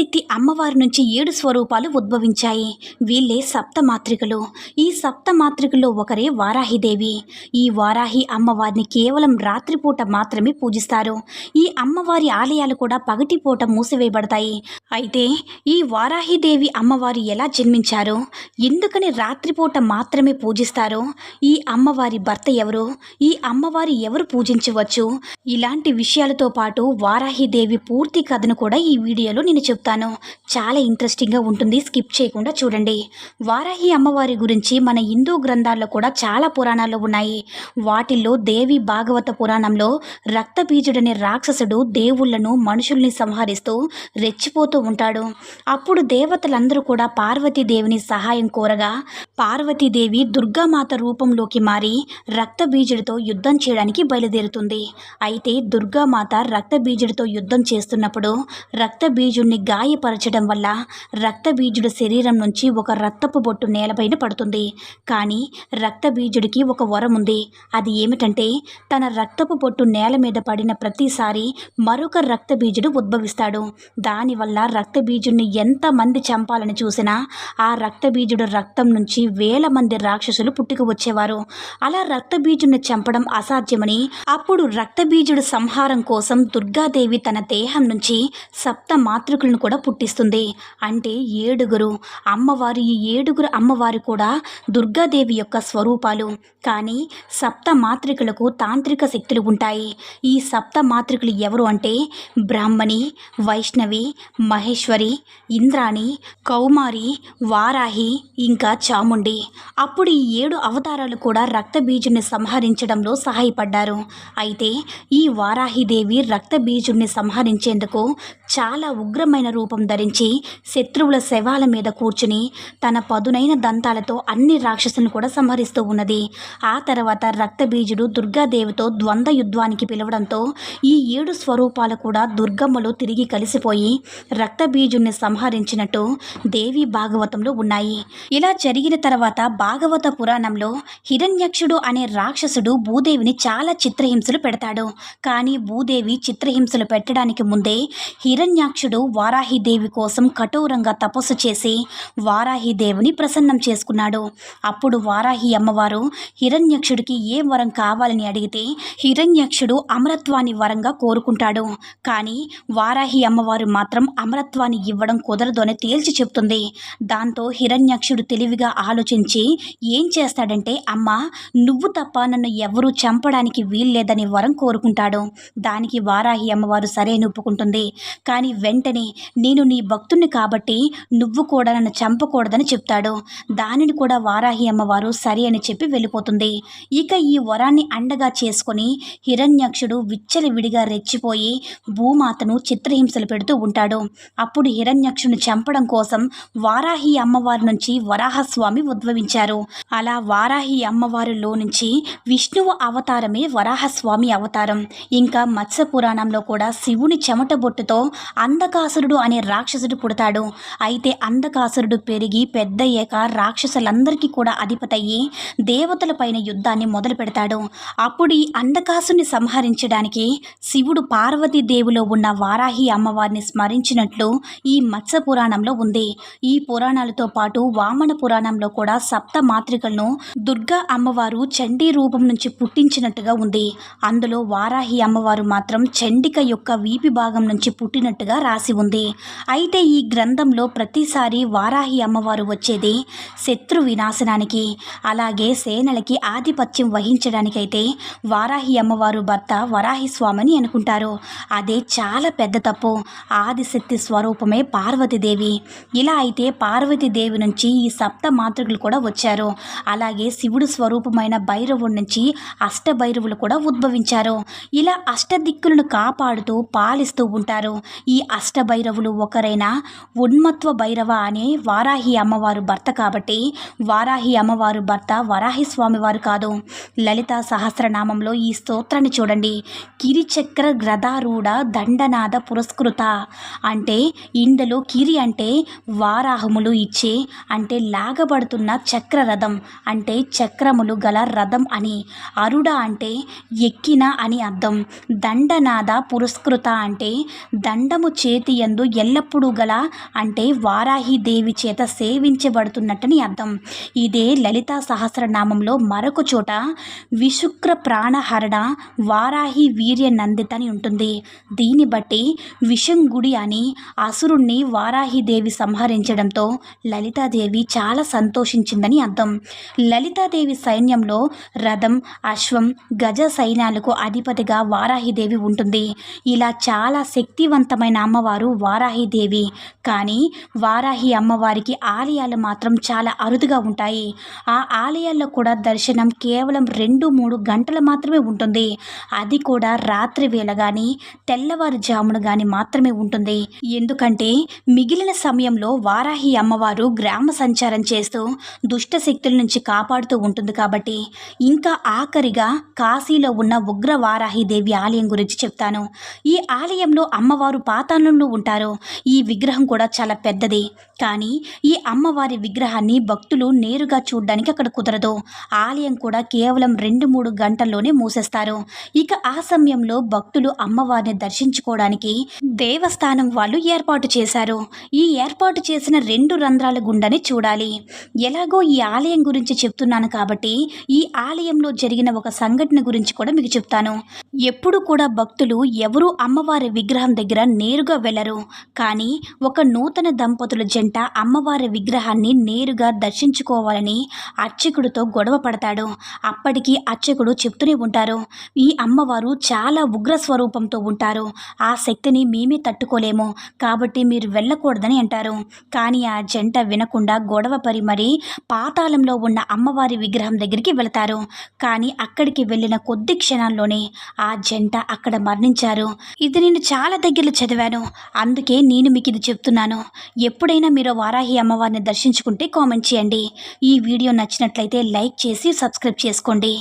ఆదిశక్తి అమ్మవారి నుంచి ఏడు స్వరూపాలు ఉద్భవించాయి. వీళ్ళే సప్తమాత్రికలు. ఈ సప్తమాత్రికల్లో ఒకరే వారాహిదేవి. ఈ వారాహి అమ్మవారిని కేవలం రాత్రిపూట మాత్రమే పూజిస్తారు. ఈ అమ్మవారి ఆలయాలు కూడా పగటిపూట మూసివేయబడతాయి. అయితే ఈ వారాహిదేవి అమ్మవారు ఎలా జన్మించారు? ఎందుకని రాత్రిపూట మాత్రమే పూజిస్తారు? ఈ అమ్మవారి భర్త ఎవరు? ఈ అమ్మవారి ఎవరు పూజించవచ్చు? ఇలాంటి విషయాలతో పాటు వారాహిదేవి పూర్తి కథను కూడా ఈ వీడియోలో నేను చెప్తాను. చాలా ఇంట్రెస్టింగ్గా ఉంటుంది. స్కిప్ చేయకుండా చూడండి. వారాహి అమ్మవారి గురించి మన హిందూ గ్రంథాల్లో కూడా చాలా పురాణాలు ఉన్నాయి. వాటిల్లో దేవి భాగవత పురాణంలో రక్తబీజుడనే రాక్షసుడు దేవుళ్ళను మనుషుల్ని సంహరిస్తూ రెచ్చిపోతూ ఉంటాడు. అప్పుడు దేవతలందరూ కూడా పార్వతీదేవిని సహాయం కోరగా పార్వతీదేవి దుర్గామాత రూపంలోకి మారి రక్తబీజుడితో యుద్ధం చేయడానికి బయలుదేరుతుంది. అయితే దుర్గామాత రక్తబీజుడితో యుద్ధం చేస్తున్నప్పుడు రక్తబీజుడిని గాయపరచడం వల్ల రక్తబీజుడి శరీరం నుంచి ఒక రక్తపు బొట్టు నేలపైన పడుతుంది. కానీ రక్తబీజుడికి ఒక వరం ఉంది. అది ఏమిటంటే తన రక్తపు బొట్టు నేల మీద పడిన ప్రతిసారి మరొక రక్తబీజుడు ఉద్భవిస్తాడు. దానివల్ల రక్తబీజుడిని ఎంతమంది చంపాలని చూసినా ఆ రక్తబీజుడు రక్తం నుంచి వేల మంది రాక్షసులు పుట్టుకు వచ్చేవారు. అలా రక్తబీజుడిని చంపడం అసాధ్యమని అప్పుడు రక్తబీజుడు సంహారం కోసం దుర్గాదేవి తన దేహం నుంచి సప్త మాతృకులను కూడా పుట్టిస్తుంది. అంటే ఏడుగురు. అమ్మవారు ఈ ఏడుగురు అమ్మవారు కూడా దుర్గాదేవి యొక్క స్వరూపాలు. కానీ సప్త మాత్రికలకు తాంత్రిక శక్తులు ఉంటాయి. ఈ సప్త మాత్రికలు ఎవరు అంటే బ్రాహ్మణి వైష్ణవి మహేశ్వరి ఇంద్రాణి కౌమారి వారాహి ఇంకా చాముండి. అప్పుడు ఈ ఏడు అవతారాలు కూడా రక్తబీజుని సంహరించడంలో సహాయపడ్డారు. అయితే ఈ వారాహిదేవి రక్తబీజుడిని సంహరించేందుకు చాలా ఉగ్రమైన రూపం ధరించి శత్రువుల శవాల మీద కూర్చుని తన పదునైన దంతాలతో అన్ని రాక్షసులను కూడా సంహరిస్తూ ఉన్నది. ఆ తర్వాత రక్తబీజుడు దుర్గాదేవితో ద్వంద్వ యుద్ధానికి పిలవడంతో ఈ ఏడు స్వరూపాలు కూడా దుర్గమ్మలో తిరిగి కలిసిపోయి రక్తబీజుణ్ణి సంహరించినట్టు దేవి భాగవతంలో ఉన్నాయి. ఇలా జరిగిన తర్వాత భాగవత పురాణంలో హిరణ్యక్షుడు అనే రాక్షసుడు భూదేవిని చాలా చిత్రహింసలు పెడతాడు. కానీ భూదేవి చిత్రహింసలు పెట్టడానికి ముందే హిరణ్యాక్షుడు వారాహిదేవి కోసం కఠోరంగా తపస్సు చేసి వారాహిదేవిని ప్రసన్నం చేసుకున్నాడు. అప్పుడు వారాహి అమ్మవారు హిరణ్యక్షుడికి ఏ వరం కావాలని అడిగితే హిరణ్యక్షుడు అమరత్వాన్ని వరంగా కోరుకుంటాడు. కానీ వారాహి అమ్మవారు మాత్రం అమరత్వాన్ని ఇవ్వడం కుదరదు అని తేల్చి చెప్తుంది. దాంతో హిరణ్యక్షుడు తెలివిగా ఆలోచించి ఏం చేస్తాడంటే అమ్మ నువ్వు తప్ప నన్ను ఎవరూ చంపడానికి వీల్లేదని వరం కోరుకుంటాడు. దానికి వారాహి అమ్మవారు సరే అని ఒప్పుకుంటుంది. కానీ వెంటనే నేను నీ భక్తుణ్ణి కాబట్టి నువ్వు కూడా నన్ను చంపకూడదని చెప్తాడు. దానిని కూడా వారాహి అమ్మవారు సరే అని చెప్పి వెళ్ళిపోతుంది. ఇక ఈ వరాన్ని అండగా చేసుకొని హిరణ్యక్షుడు విచ్చలవిడిగా రెచ్చిపోయి భూమాతను చిత్రహింసలు పెడుతూ ఉంటాడు. అప్పుడు హిరణ్యక్షుని చంపడం కోసం వారాహి అమ్మవారి నుంచి వరాహస్వామి ఉద్భవించారు. అలా వారాహి అమ్మవారిలో నుంచి విష్ణువు అవతారమే వరాహస్వామి అవతారం. ఇంకా మత్స్య పురాణంలో కూడా శివుని చెమట బొట్టుతో అంధకాసురుడు అనే రాక్షసుడు పుడతాడు. అయితే అంధకాసురుడు పెరిగి పెద్దయ్యాక రాక్షసులందరికీ కూడా అధిపతయ్యి దేవతల పైన యుద్ధాన్ని మొదలు పెడతాడు. అప్పుడు ఈ అంధకాసుని సంహరించడానికి శివుడు పార్వతీదేవిలో ఉన్న వారాహి అమ్మవారిని స్మరించినట్లు ఈ మత్స్య పురాణంలో ఉంది. ఈ పురాణాలతో పాటు వామన పురాణంలో కూడా సప్త మాత్రికలను దుర్గా అమ్మవారు చండీ రూపం నుంచి పుట్టించినట్టుగా ఉంది. అందులో వారాహి అమ్మవారు మాత్రం చండిక యొక్క వీపి భాగం నుంచి పుట్టినట్టుగా రాసి ఉంది. అయితే ఈ గ్రంథంలో ప్రతిసారి వారాహి అమ్మవారు వచ్చేది శత్రు వినాశనానికి అలాగే సేనలకి ఆధిపత్యం వహించడానికైతే వారాహి అమ్మవారు భర్త వరాహి స్వామిని అనుకుంటారు. అదే చాలా పెద్ద తప్పు. ఆదిశక్తి స్వరూపమే పార్వతీదేవి. ఇలా అయితే పార్వతీదేవి నుంచి ఈ సప్త మాతృకులు కూడా వచ్చారు. అలాగే శివుడు స్వరూపమైన భైరవుడి నుంచి అష్టభైరవులు కూడా ఉద్భవించారు. ఇలా అష్టదిక్కులను కాపాడుతూ పాలిస్తూ ఉంటారు. ఈ అష్టభైరవులు ఒకరైన ఉన్మత్వ భైరవ అనే వారాహి అమ్మవారు భర్త కాబట్టి వారాహి అమ్మవారు భర్త వరాహి స్వామివారు కాదు. లలిత సహస్రనామంలో ఈ స్తోత్రాన్ని చూడండి. కిరిచక్ర గ్రదారూఢ దండనాద పురస్కృత అంటే ఇందులో కిరి అంటే వారాహములు ఇచ్చే అంటే లాగబడుతున్న చక్ర రథం అంటే చక్రములు గల రథం అని. అరుడ అంటే ఎక్కిన అని అర్థం. దండనాద పురస్కృత అంటే దండము చేతి యందు ఎల్లప్పుడూ గల అంటే వారాహి దేవి చేత సేవించబడుతున్నట్టని అర్థం. ఇదే లలితా సహస్రనామంలో మరొక చోట విశుక్ర ప్రాణహరణ వారాహి వీర్య నందిత అని ఉంటుంది. దీన్ని బట్టి విషంగుడి అని అసురుణ్ణి వారాహిదేవి సంహరించడంతో లలితాదేవి చాలా సంతోషించిందని అర్థం. లలితాదేవి సైన్యంలో రథం అశ్వం గజ సైన్యాలకు అధిపతిగా వారాహిదేవి ఉంటుంది. ఇలా చాలా శక్తివంతమైన అమ్మవారు వారాహిదేవి కానీ వారాహి అమ్మవారికి ఆలయాలు మాత్రం చాలా అరుదుగా ఉంటాయి. ఆ ఆలయాల్లో కూడా దర్శనం కేవలం రెండు మూడు గంటలు మాత్రమే ఉంటుంది. అది కూడా రాత్రి వేళ కానీ తెల్లవారుజామున కానీ మాత్రమే ఉంటుంది. ఎందుకంటే మిగిలిన సమయంలో వారాహి అమ్మవారు గ్రామ సంచారం చేస్తూ దుష్ట శక్తుల నుంచి కాపాడుతూ ఉంటుంది కాబట్టి ఇంకా ఆఖరిగా కాశీలో ఉన్న ఉగ్ర వారాహి దేవి ఆలయం గురించి చెప్తాను. ఈ ఆలయంలో అమ్మవారు పాతాళంలో ఉంటారు. ఈ విగ్రహం కూడా చాలా పెద్దది. కానీ ఈ అమ్మవారి విగ్రహాన్ని భక్తులు నేరుగా చూడడానికి అక్కడ కుదరదు. ఆలయం కూడా కేవలం రెండు మూడు గంటల్లోనే మూసేస్తారు. ఇక ఆ సమయంలో భక్తులు అమ్మవారిని దర్శించుకోవడానికి దేవస్థానం వాళ్ళు ఏర్పాటు చేశారు. ఈ ఏర్పాటు చేసిన రెండు రంధ్రాల గుండని చూడాలి. ఎలాగో ఈ ఆలయం గురించి చెప్తున్నాను కాబట్టి ఈ ఆలయంలో జరిగిన ఒక సంఘటన గురించి కూడా మీకు చెప్తాను. ఎప్పుడు కూడా భక్తులు ఎవరు అమ్మవారి విగ్రహం దగ్గర నేరుగా వెళ్ళరు. కానీ ఒక నూతన దంపతుల జంట అమ్మవారి విగ్రహాన్ని నేరుగా దర్శించుకోవాలని అర్చకుడితో గొడవ పడతాడు. అప్పటికి అర్చకుడు చెప్తూనే ఉంటారు ఈ అమ్మవారు చాలా ఉగ్ర స్వరూపంతో ఉంటారు. ఆ శక్తిని మేమే తట్టుకోలేము. కాబట్టి మీరు వెళ్ళకూడదని అంటారు. కానీ ఆ జంట వినకుండా గొడవ పరి మరి పాతాళంలో ఉన్న అమ్మవారి విగ్రహం దగ్గరికి వెళతారు. కానీ అక్కడికి వెళ్ళిన కొద్ది క్షణాల్లోనే ఆ జంట అక్కడ మరణించారు. ఇది నేను చాలా దగ్గరలో చదివాను. అందు అందుకే నేను మీకు ఇది చెప్తున్నాను. ఎప్పుడైనా మీరు వారాహి అమ్మవారిని దర్శించుకుంటే కామెంట్ చేయండి. ఈ వీడియో నచ్చినట్లయితే లైక్ చేసి సబ్స్క్రైబ్ చేసుకోండి.